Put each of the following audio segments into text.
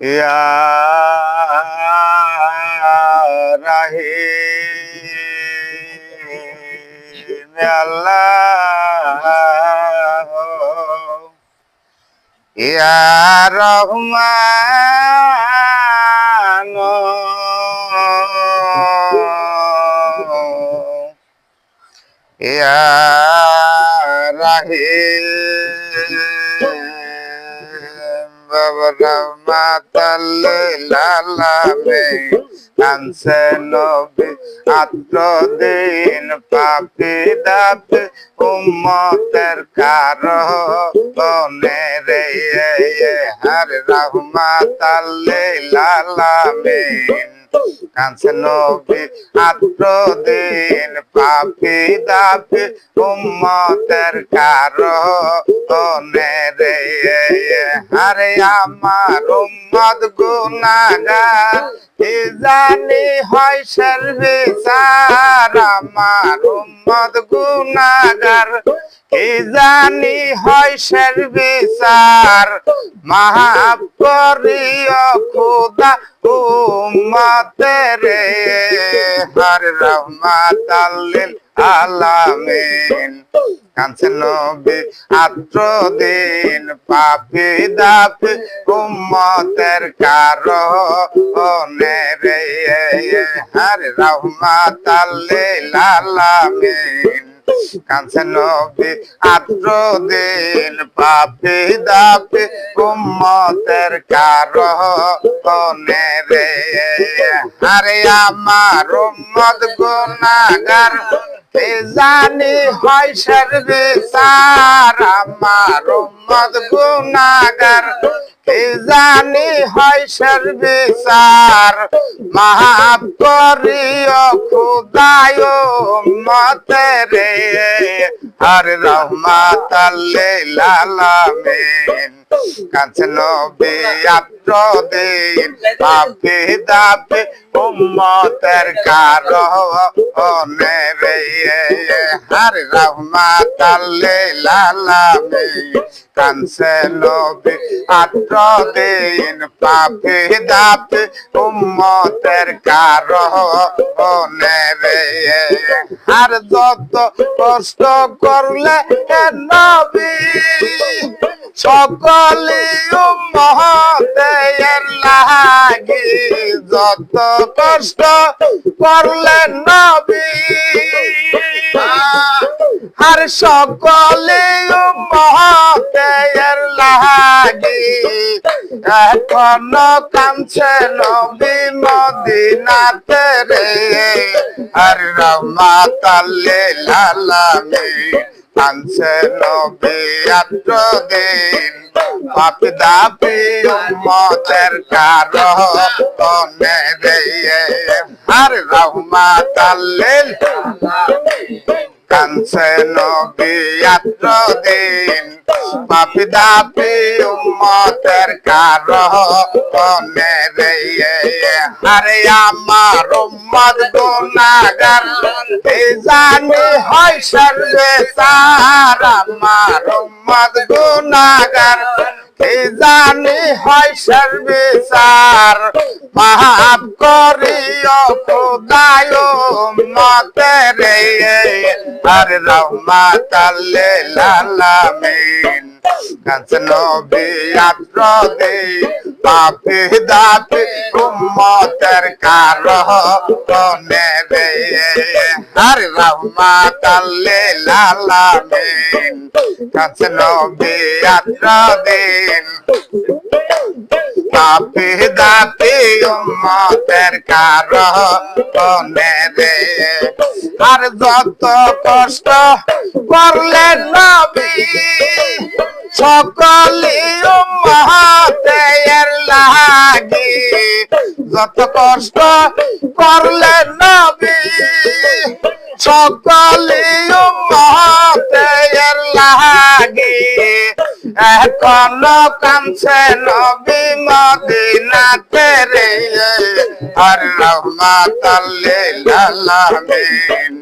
या रहीम अल्लाह या रहमान या আলামিন কানসে নবী আত্র দিন পাপি দাপি উম্মতের কারণে রে হর রহমাতাল্লিল আলামিন কানসে নবী আত্র দিন পাপি দাপি উম্মতের কারণে রে। আরে আমার উম্মত গুনাগার কি জানি হয় সর্বেসার আমার উম্মত গুনাগার কে জানি হয় সর্বেসার মাহাব করিও খুদা উম্মতের হর রহমাত আলামিন কাঁচন নবী আত্র দিন পাপি দাপি, উম্মতের কারণে রে। হর রহমাত আলামিন কাঁচন নবী আত্র দিন পাপি দাপি, উম্মতের কারণে রে। আরে আমার উম্মত গুনাগার কে জানি হয় সর্বেসার আমার উম্মত গুনাগার কে জানি হয় সর্বেসার মাহাব করিও খুদায় মতে রে হর রহমাত আলামিন। কাছে নবী আত্র দিন পাপি দাপি উম্মতের কারণে রে হর রহমাত আলামিন কানসে নবী আত্র দিন পাপি দাপি উম্মতের কারণে রে আর যত কষ্ট করলে নবী সকলে উম্মতের লাগি যত কষ্ট করলে নবী। আর সকলে উম্মতের লাগি। এখনও কাঁদছে নবী মদিনাতে রে। আর রহমাতাল্লিল আলামিন কাঁদছে নবী আত্র দিন পাপি দাপি উম্মতের কারণে রে আর রহমাতাল্লিল। কানসে নবী দিন। পাপি দাপি উম্মতের কারণে রে আরে আমার উম্মত গুনাগার এই জানি হয় সর্বে সার আমার উম্মত গুনাগার জানি হয় বিচার পাপ করিও খোদায় মতে রে। আর রহমাত লালামিন কাঞ্চন বিয়াত্র দে। পাপি দাপি উম্মতের কারণে রে আর রহমাত আলামিন কাঞ্চন বিয়াত্র দিন পাপি দাপি উম্মতের কারণে রে আর যত কষ্ট করলেন নবী সকলে উম্মতের লাগি। যত কষ্ট করলেন নবী, সকলে উম্মতের লাগি। এখনও কামছে নবী মদিনাতে রে। আর রহমাত লিল আলামিন।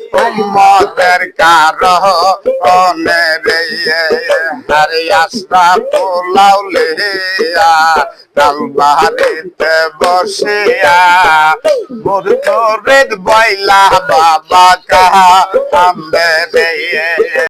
উম্মতের কারহ কোনে রে আর আস্তা পোলাউলিয়া কাল বাড়িতে বসিয়া। মোর তোরে বইলা বাবা কাহা আমবে রে